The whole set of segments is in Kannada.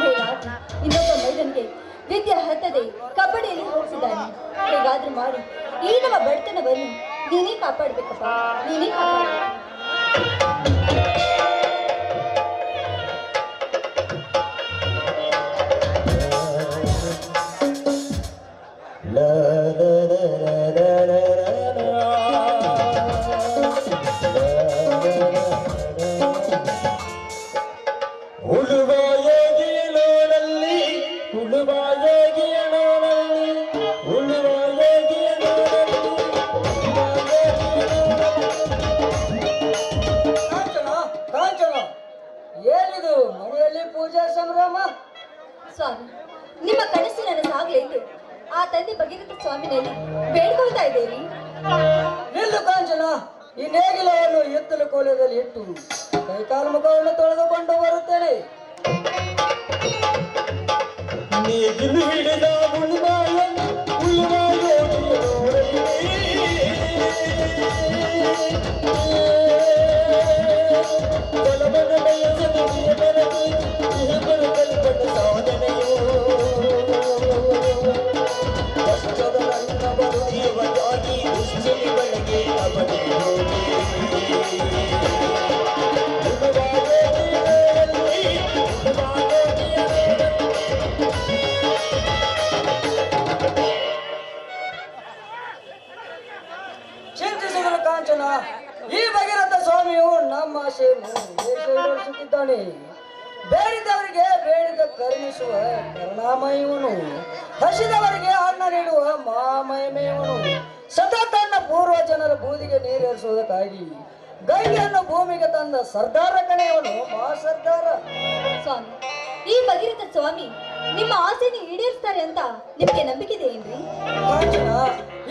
ಮೇಲಾಗಿ ಇನ್ನೊಬ್ಬ ಮೈದನಿಗೆ ವಿದ್ಯೆ ಹತ್ತದೆ ಕಬಡ್ಡಿಯಲ್ಲಿ ಹೋಗ್ತಿದ್ದಾನೆ. ಹೇಗಾದ್ರೂ ಮಾಡಿ, ಈ ನಮ್ಮ ಬಡತನವನ್ನು ನೀನೇ ಕಾಪಾಡ್ಬೇಕಪ್ಪ. ನೀನೇ ಕಾಪಾಡ್ಬೇಕು ನನಸಾಗಲೆಂದು ಆ ತಂದೆ ಭಗೀರಥ ಸ್ವಾಮಿನಲ್ಲಿ ಬೇಡ್ಕೊಳ್ತಾ ಇದ್ದೇನೆ. ನಿಲ್ಲು ಕಾಂಚನ ಈ ನೇಗಿಲವನ್ನು ಎತ್ತಲು ಕೋಲದಲ್ಲಿ ಇಟ್ಟು ಕೈಕಾಲು ಮುಖವನ್ನು ತೊಳೆದುಕೊಂಡು ಬರುತ್ತೇನೆ. ನೇಗಿಲು ಹಿಡಿದ ಉಳುವಾಯನು ಬಲವನ ಚಿಂತಿಸಿದರು ಕಾಂಚನ, ಈ ಭಗೀರಥ ಸ್ವಾಮಿಯು ನಮ್ಮ ಆಶೆಯನ್ನು ಈಡೇರಿಸುತ್ತಿದ್ದಾನೆ ಬೇಡಿದವರಿಗೆ ಬೇಡಿದ ಕರುಣಿಸುವ ಕರುಣಾಮಯವನು, ಹಸಿದವರಿಗೆ ಅನ್ನ ನೀಡುವ ಮಹಾಮಹಿಮೆಯವನು ಸದಾ ತನ್ನ ಪೂರ್ವ ಜನರ ಬೂದಿಗೆ ನೀರೇರಿಸುವುದಕ್ಕಾಗಿ ಗಂಗೆಯನ್ನು ಭೂಮಿಗೆ ತಂದ ಸರ್ದಾರ ಕಣೆಯವನು ಮಹಾ ಸರ್ದಾರ. ಸ್ವಾಮಿ ಈ ಭಗೀರಥ ಸ್ವಾಮಿ ನಿಮ್ಮ ಆಸೆಯನ್ನು ಈಡೇರಿಸ್ತಾರೆ ಅಂತ ನಿಮಗೆ ನಂಬಿಕೆ ಇದೆ ಏನ್ರಿ? ಕಾಂಚನ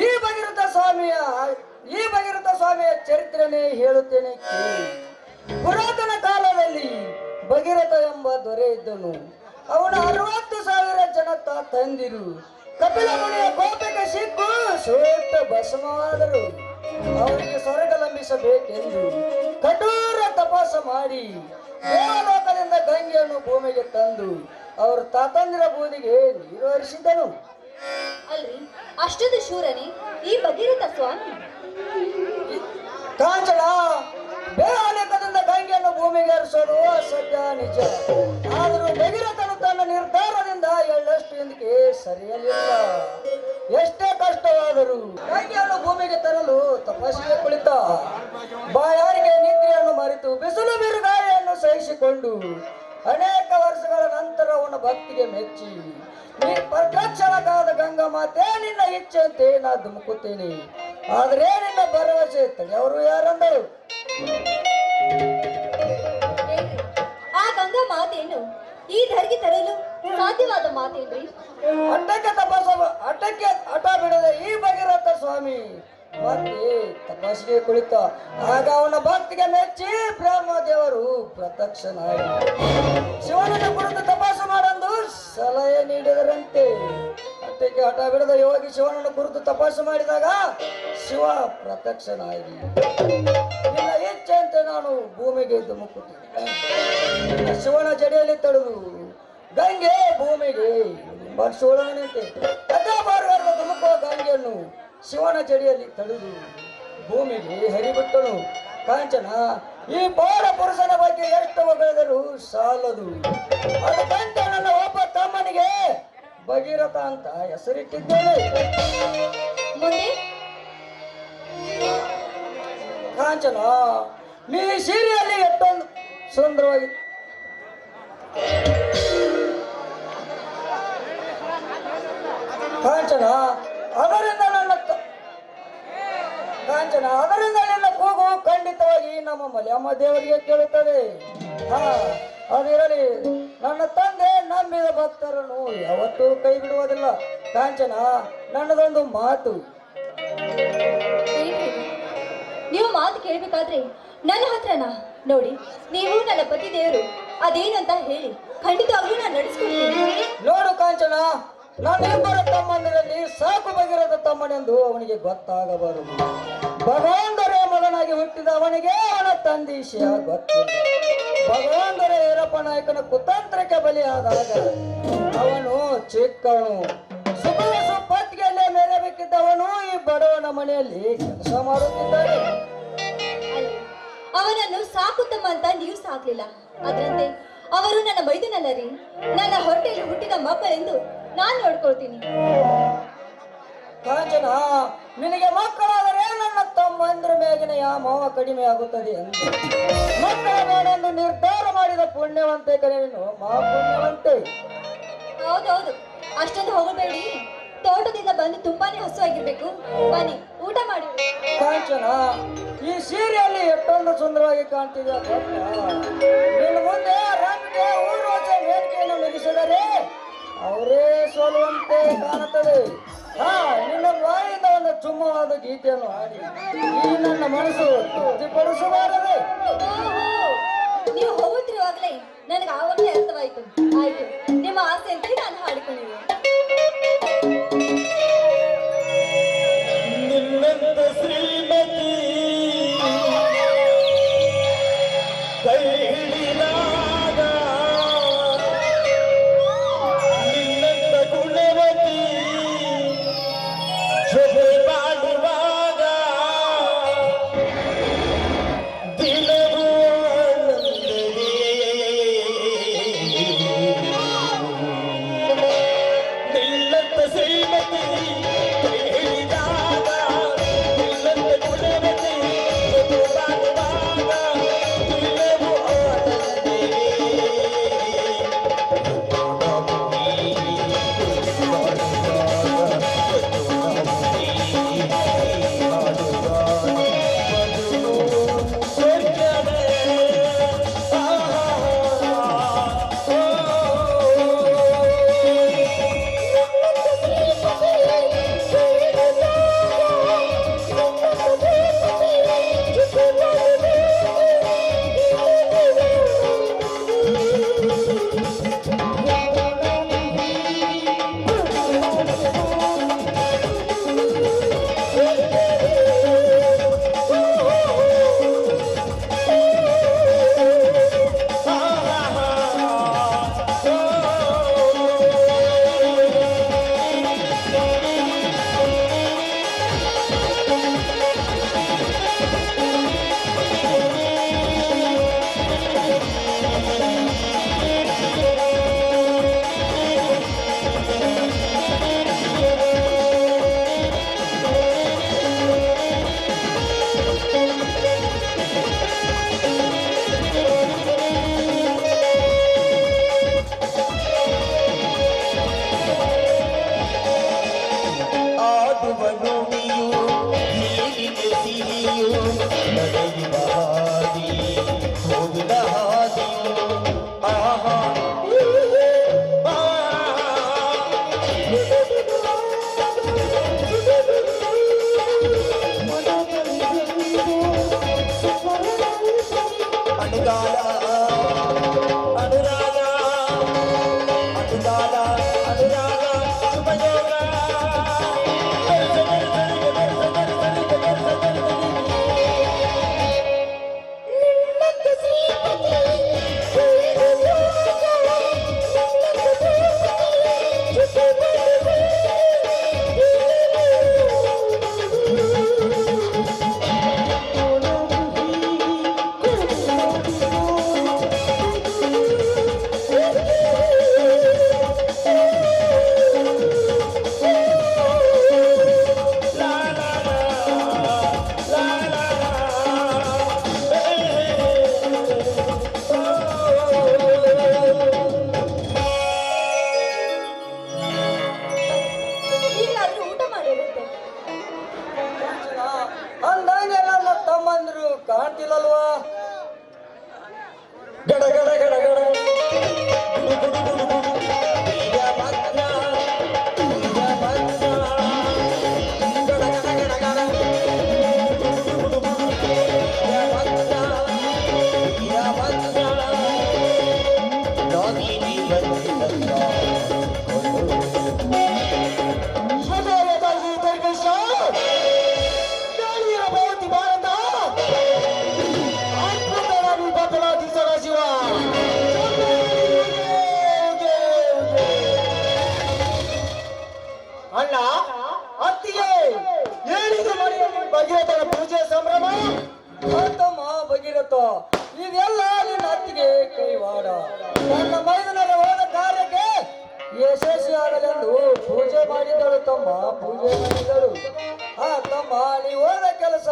ಈ ಭಗೀರಥ ಸ್ವಾಮಿಯ ಈ ಭಗೀರಥ ಸ್ವಾಮಿಯ ಚರಿತ್ರೆನೇ ಹೇಳುತ್ತೇನೆ ಕೇಳಿ. ಪುರಾತನ ಕಾಲದಲ್ಲಿ ಭಗೀರಥ ಎಂಬ ದೊರೆ ಇದ್ದನು. ಅವನ ಅರವತ್ತು ಸಾವಿರ ಜನ ತಂದಿರು. ಕಪಿಲ ಮುನಿಯ ಕೋಪಕ್ಕೆ ಸಿಕ್ಕು ಸೂಕ್ತ ಭಸ್ಮವಾದರು. ಅವರಿಗೆ ಲಂಬಿಸಬೇಕೆಂದು ಕಠೋರ ತಪಾಸ ಮಾಡಿ ದೇವಲೋಕದಿಂದ ಗಂಗೆಯನ್ನು ಭೂಮಿಗೆ ತಂದು ಅವರು ತಾತಂದಿರ ಬೂದಿಗೆ ನೀರು ಹರಿಸಿದ್ದನು ಅಲ್ರಿ ಅಷ್ಟೊಂದು ಶೂರನೇ ಈ ಭಗೀರಥ ಸ್ವಾಮಿ? ಕಾಂಚನ ಬೇಹಾಲೇಖದಿಂದ ಗಂಗೆಯನ್ನು ಭೂಮಿಗೆ ಹರಿಸೋದು ಸತ್ಯ ನಿಜ. ಆದರೂ ಭಗೀರಥನು ತನ್ನ ನಿರ್ಧಾರದಿಂದ ಎಳ್ಳಷ್ಟು ಎಂದಿಗೆ ಸರಿಯಲಿಲ್ಲ. ಎಷ್ಟೇ ಕಷ್ಟವಾದರೂ ಕೈಯನ್ನು ಭೂಮಿಗೆ ತರಲು ತಪಸ್ಸಿಗೆ ಕುಳಿತ. ಬಾಯಾರಿಗೆ ನಿದ್ರೆಯನ್ನು ಮರೆತು ಬಿಸಿಲು ಬಿರುಗಾಳಿಯನ್ನು ಸಹಿಸಿಕೊಂಡು ಅನೇಕ ವರ್ಷಗಳ ನಂತರ ಅವನ ಭಕ್ತಿಗೆ ಮೆಚ್ಚಿ, ನೀ ಪ್ರತ್ಯಕ್ಷಣಕ್ಕಾದ ಗಂಗಾ ಮಾತೆ, ನಿನ್ನ ಇಚ್ಛೆಯಂತೆ ನಾ ಧುಮುಕುತ್ತೇನೆ. ಆದರೆ ನಿನ್ನ ಭರವಸೆ ತಡೆಯವರು ಯಾರಂದರು? ಈ ಧರ್ಗಿ ತರಲು ಸಾಧ್ಯವಾದ ಮಾತೇನ್ರಿ? ಅಟ್ಟಕ್ಕೆ ತಪಾಸ ಅಟ್ಟಕ್ಕೆ ಹಠ ಬಿಡದ ಈ ಭಗೀರಥ ಸ್ವಾಮಿ ತಪಾಸಿಗೆ ಕುಳಿತ ಆಗ ಅವನ ಭಕ್ತಿಗೆ ಮೆಚ್ಚಿ ಬ್ರಹ್ಮ ದೇವರು ಪ್ರತ್ಯಕ್ಷನಾಗಿ ಶಿವನನ್ನು ಕುರಿತು ತಪಾಸು ಮಾಡಂದು ಸಲಹೆ ನೀಡಿದರಂತೆ. ಅಟ್ಟಕ್ಕೆ ಹಠ ಬಿಡದ ಯೋಗಿ ಶಿವನನ್ನು ಕುರಿತು ತಪಾಸು ಮಾಡಿದಾಗ ಶಿವ ಪ್ರತ್ಯಕ್ಷನಾಗಿ ನಿನ್ನ ಇಚ್ಛೆಯಂತೆ ನಾನು ಭೂಮಿಗೆ ಧುಮುಕುತ್ತೇನೆ ಶಿವನ ಜಡಿಯಲ್ಲಿ ತಡೆದು ಗಂಗೆ ಭೂಮಿಗೆ ಬರ್ಸೋಳನಂತೆ ಅಡ್ಡಬಾರಗಾರದ ಧುಮುಕುವ ಗಂಗೆಯನ್ನು ಶಿವನ ಜಡಿಯಲ್ಲಿ ತಡೆದು ಭೂಮಿಗೆ ಹರಿಬಿಟ್ಟನು ಕಾಂಚನ, ಈ ಬಾಲ ಪುರುಷನ ಬಗ್ಗೆ ಎಷ್ಟು ಹೊಗಳಿದರೂ ಸಾಲದು. ಅದಕ್ಕಂತೆ ನನ್ನ ಒಬ್ಬ ತಮ್ಮನಿಗೆ. ಭಗೀರಥ ಅಂತ ಹೆಸರಿಟ್ಟಿದ್ದೇನೆ. ಮುಂದೆ? ಕಾಂಚನ ನೀ ಸೀರೆಯಲ್ಲಿ ಎಷ್ಟೊಂದು ಸುಂದರವಾಗಿ ಕಾಂಚನ ಅದರಿಂದ ನನ್ನ ಕಾಂಚನ ಅದರಿಂದ ನಿನ್ನ ಕೂಗು ಖಂಡಿತವಾಗಿ ನಮ್ಮ ಮಲಯಮ್ಮ ದೇವರಿಗೆ ಕೇಳುತ್ತದೆ ಹಾ, ಅದಿರಲಿ, ನನ್ನ ತಂದೆ ನಂಬಿದ ಭಕ್ತರನ್ನು ಯಾವತ್ತೂ ಕೈ ಬಿಡುವುದಿಲ್ಲ ಕಾಂಚನ ನನ್ನದೊಂದು ಮಾತು? ನೀವು ಮಾತು ಕೇಳಬೇಕಾದ್ರೆ ನನ್ನ ಹತ್ರನಾ? ನೋಡಿ, ನೀವು ನನ್ನ ಪತಿ ದೇವರು. ಅದೇನಂತ ಹೇಳಿ, ಖಂಡಿತವಾಗ್ಲೂ ನಾನು ನಡೆಸ್ಕೊಡ್ತೀನಿ. ನೋಡು ಕಾಂಚನ ನನ್ನಿಬ್ಬರ ತಮ್ಮಂದಿರಲ್ಲಿ ಸಾಕು ಬಗೆರದ ತಮ್ಮನೆಂದು ಅವನಿಗೆ ಗೊತ್ತಾಗಬಾರದು. ಭಗವಂತರ ಮಗನಾಗಿ ಹುಟ್ಟಿದ ಅವನಿಗೆ ಅವನ ತಂದೆ ಗೊತ್ತು ಭಗವಂತರ ವೀರಪ್ಪ ನಾಯಕನ ಕುತಂತ್ರಕ್ಕೆ ಬಲಿಯಾದಾಗ ಅವನು ಚಿಕ್ಕವನು. ಮೆರಬೇಕಿದ್ದವನು ಈ ಬಡವನ ಮನೆಯಲ್ಲಿ ಕೆಲಸ ಮಾಡುತ್ತಿದ್ದಾನೆ. ಅವನನ್ನು ಸಾಕುತ್ತಮ್ಮ ಅಂತ ನೀವು ಸಾಕ್ಲಿಲ್ಲ. ಅದರಂತೆ ಅವರು ನನ್ನ ಬೈದನಲ್ಲರಿ ರೀ ನನ್ನ ಹೊಟ್ಟೆಯಲ್ಲಿ ಹುಟ್ಟಿದ ಮಕ್ಕಳೆಂದು ನಾನು ನೋಡ್ಕೊಳ್ತೀನಿ. ಕಾಂಚನ ನಿನಗೆ ಮಕ್ಕಳಾದರೆ ನನ್ನ ತಮ್ಮಂದ್ರ ಮೇಗಿನ ಯಾಮವ ಕಡಿಮೆ ಆಗುತ್ತದೆ ಎಂದು. ಮಕ್ಕಳ ಮೇಲೆಂದು ನಿರ್ಧಾರ ಮಾಡಿದ ಪುಣ್ಯವಂತೆ ಕರೆ ನೀನು ಮಾ ಪುಣ್ಯವಂತೆ ಹೌದೌದು ಅಷ್ಟೊಂದು ಹೋಗಬೇಡಿ ಬಂದು ತುಂಬಾನೇ ಹಸುವಾಗಿರ್ಬೇಕು. ಬನ್ನಿ ಊಟ ಮಾಡಿ. ಕಾಂಚನ ಈ ಸೀರೆಯಲ್ಲಿ ಎಷ್ಟೊಂದು ಸುಂದರವಾಗಿ ಕಾಣ್ತಿದೆ? ನಿನ್ನ ಮುಂದೆ ರಂಗೆ ಅವರೇ ಸೋಲುವಂತೆ ಕಾಣುತ್ತದೆ. ಹಾ ನಿನ್ನ ಬಾಯಿಂದ ಒಂದು ಚುಮ್ಮವಾದ ಗೀತೆಯನ್ನು ಹಾಡಿ. ಈ ನನ್ನ ಮನಸ್ಸು ತೃಪ್ತಿಪಡಿಸಬಾರದೆ. ನೀವು ಹೋಗುತ್ತಿರುವಾಗಲೇ ನನಗೆ ಆವಾಗಲೇ ಅರ್ಥವಾಯಿತು. ಆಯ್ತು ನಿಮ್ಮ ಆಸೆಯಂತೆ ನಾನು ಹಾಡಿಕೊಂಡಿದ್ದೆ ನಿನ್ನಂತ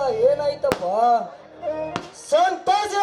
ಏನಾಯ್ತಪ್ಪ? ಸಂತೋಷ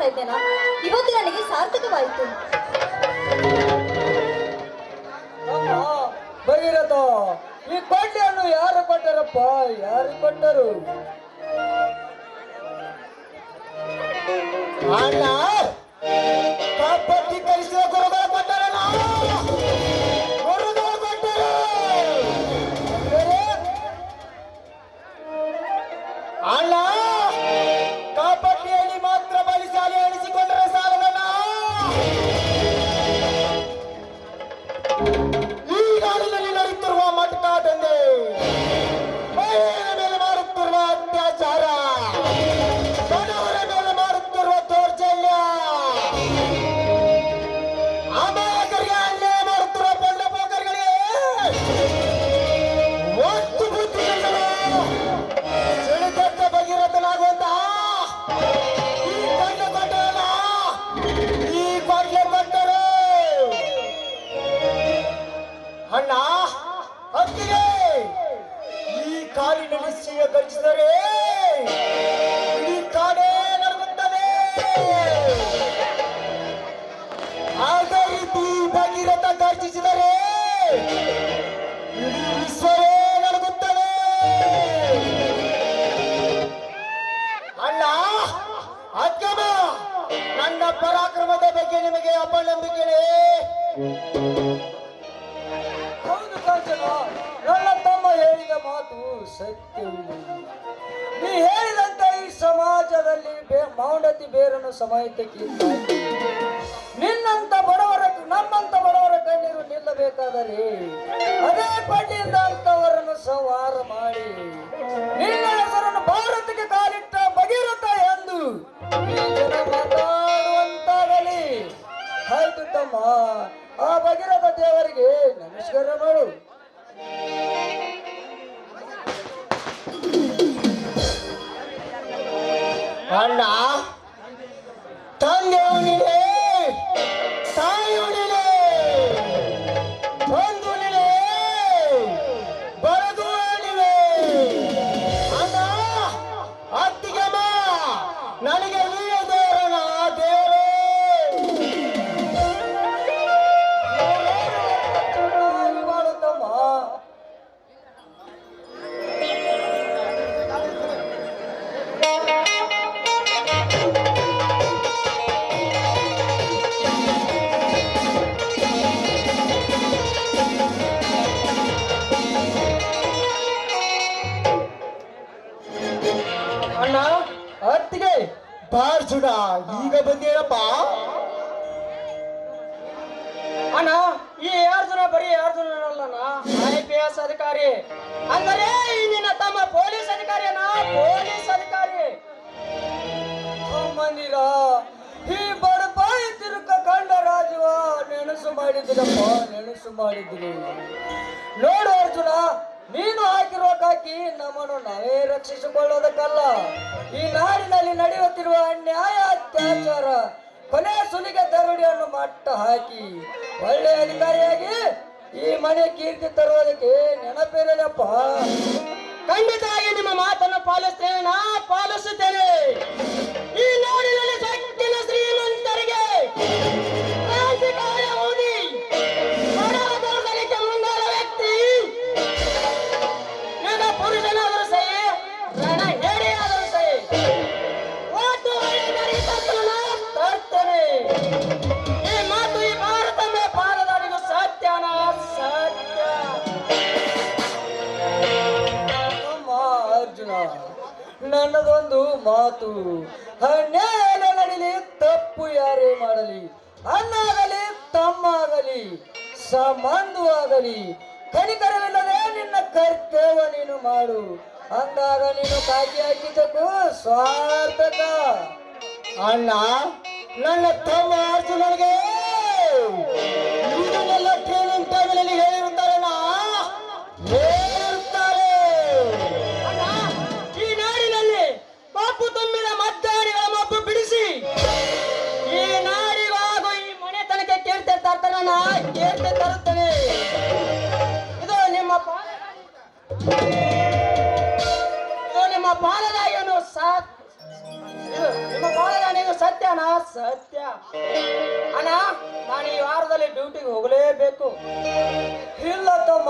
ಮಾಡ್ತಾ ಇದ್ದೇನಾ ಇವತ್ತು ನನಗೆ ಸಾರ್ಥಕವಾಯಿತು. ಭಗೀರಥ, ಈ ಬಡ್ಡಿಯನ್ನು ಯಾರು ಕೊಟ್ಟರಪ್ಪ? ಯಾರು ಕೊಟ್ಟರು? ಅಣ್ಣ ಕಾಪಾಡಿ ಕಳಿಸಿದ ಕಾಲದಲ್ಲಿ ಮೌಂಡತಿ ಬೇರನ್ನು ಸಮಯಕ್ಕೆ ನಿನ್ನಂತ ಬಡವರ ನಮ್ಮಂತ ಬಡವರ ಕಣ್ಣೀರು ನಿಲ್ಲಬೇಕಾದರೆ ಅದೇ ಪಳ್ಳಿಯಿಂದ ಅಂತವರನ್ನು ಸಂಹಾರ ಮಾಡಿ. ನಿನ್ನ ಹೆಸರನ್ನು ಭಾರತಕ್ಕೆ ಕಾಲಿಟ್ಟ ಭಗೀರಥ ಎಂದು ಮಾತಾಡುವಂತಾಗಲಿ. ಆಯ್ತು ತಮ್ಮ ಆ ಭಗೀರಥ ದೇವರಿಗೆ ನಮಸ್ಕಾರ ಮಾಡು. 团长 ಮಾಡಿದ್ರಪ್ಪ ನೆನಸು ಮಾಡಿದ್ದೀನಿ ನೋಡು ಅರ್ಜುನ, ನೀನು ಹಾಕಿರುವ ಕಾಕಿ ನಮ್ಮನ್ನು ನಾವೇ ರಕ್ಷಿಸಿಕೊಳ್ಳೋದಕ್ಕಲ್ಲ. ಈ ನಾಡಿನಲ್ಲಿ ನಡೆಯುತ್ತಿರುವ ಅನ್ಯಾಯ, ಅತ್ಯಾಚಾರ, ಕೊನೆ ಸುಲಿಗೆ ದರುಡಿಯನ್ನು ಮಟ್ಟ ಹಾಕಿ ಒಳ್ಳೆಯ ಅಧಿಕಾರಿಯಾಗಿ ಈ ಮನೆ ಕೀರ್ತಿ ತರುವುದಕ್ಕೆ ನೆನಪಿರಲಪ್ಪ. ಖಂಡಿತವಾಗಿ ನಿಮ್ಮ ಮಾತನ್ನು ಪಾಲಿಸ್ತೇನೆ, ನಾ ಪಾಲಿಸುತ್ತೇನೆ. ಈ ನಾಡಿನಲ್ಲಿ ನನ್ನದೊಂದು ಮಾತು. ಹಣ್ಣೇನ ನಡಿಲಿ ತಪ್ಪು ಯಾರೇ ಮಾಡಲಿ ಅಣ್ಣಾಗಲಿ ತಮ್ಮಾಗಲಿ ಆಗಲಿ ಕನಿಕರವಿಲ್ಲದೆ ನಿನ್ನ ಕರ್ತವ್ಯ ನೀನು ಮಾಡು. ಅಂದಾಗ ನೀನು ಕಾಕಿ ಹಾಕಿದ್ದಕ್ಕೂ ಸ್ವಾರ್ಥಕ ಅಣ್ಣ, ನನ್ನ ತಮ್ಮ ಅರ್ಜುನನಿಗೆ ತರ್ತಾನ ಕೇಳ್ತೆ ತರುತ್ತೇನೆ ಇದು ನಿಮ್ಮ ಇದು ನಿಮ್ಮ ಪಾಲದಾಯನು ಸಾತ್? ನಿಮ್ಮ ಪಾಲದಾಯನು ಸತ್ಯನಾ? ಸತ್ಯ. ಅಣ್ಣ, ನಾನು ಈ ವಾರದಲ್ಲಿ ಡ್ಯೂಟಿಗೆ ಹೋಗಲೇಬೇಕು. ಇಲ್ಲ ತಮ್ಮ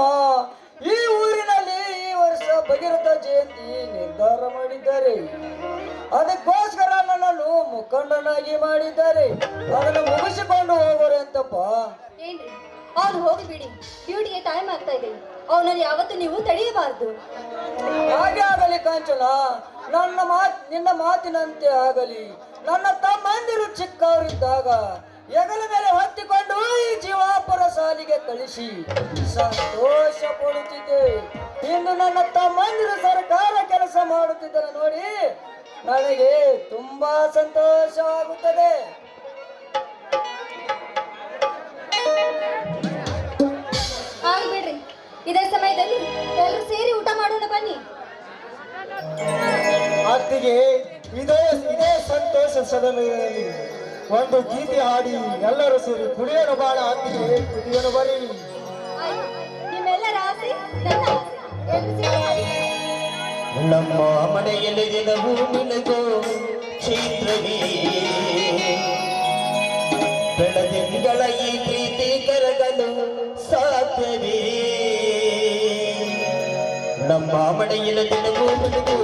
ಈ ಊರಿನಲ್ಲಿ ಭಗೀರಥ ಜಯಂತಿ ನಿರ್ಧಾರ ಮಾಡಿದ್ದಾರೆ. ಅದಕ್ಕೋಸ್ಕರ ನನ್ನನ್ನು ಮುಖಂಡನಾಗಿ ಮಾಡಿದ್ದಾರೆ. ಅದನ್ನು ಮುಗಿಸಿಕೊಂಡು ಹೋಗೋರು ಅಂತಪ್ಪ ಏನ್ರಿ? ಅವ್ನು ಹೋಗಿ ಬಿಡಿ ಡ್ಯೂಟಿಗೆ ಟೈಮ್ ಆಗ್ತಾ ಇದೆ. ಅವನಲ್ಲಿ ಯಾವತ್ತು ನೀವು ತಡೆಯಬಾರದು. ಹಾಗೆ ಆಗಲಿ ಕಾಂಚನ ನನ್ನ ಮಾತು ನಿನ್ನ ಮಾತಿನಂತೆ ಆಗಲಿ. ನನ್ನ ತಮ್ಮಂದಿರು ಚಿಕ್ಕವರಿದ್ದಾಗ ಹೆಗಲ ಮೇಲೆ ಹೊತ್ತಿಕೊಂಡು ಈ ಜೀವಾಪುರ ಸಾಲಿಗೆ ಕಳಿಸಿ. ಸಂತೋಷ ಪಡುತ್ತಿದ್ದೆ ಇಂದು ನನ್ನ ತಮ್ಮಂದಿರು ಸರ್ಕಾರ ಕೆಲಸ ಮಾಡುತ್ತಿದ್ದರ ನೋಡಿ ನನಗೆ ತುಂಬಾ ಸಂತೋಷವಾಗುತ್ತದೆ. ಆಗ ಬಿಡ್ರಿ. ಇದೇ ಸಮಯದಲ್ಲಿ ಎಲ್ಲರೂ ಸೇರಿ ಊಟ ಮಾಡೋಣ ಬನ್ನಿ. ಅತ್ತಿಗೆ ಇದೇ ಇದೇ ಸಂತೋಷ ಸದನದಲ್ಲಿ. ಒಂದು ಗೀತೆ ಹಾಡಿ ಎಲ್ಲರೂ ಸೇರಿ ಕುಡಿಯೋಣ ಬಾಳ ಅತ್ತಿಗೆ ಕುಡಿಯೋಣ ಬರೀ ನಮ್ಮ ಮನೆಯಲ್ಲಿ ದಿನವೂ ನಿನಗೋ ಕ್ಷೇತ್ರವೇ ಬೆಳದಿಂಗಳ ಈ ಪ್ರೀತಿ ಕರಗಲು ಸಾಧ್ಯವೇ. ನಮ್ಮ ಮನೆಯಲ್ಲಿ ದಿನವೂ ನಿನಗೋ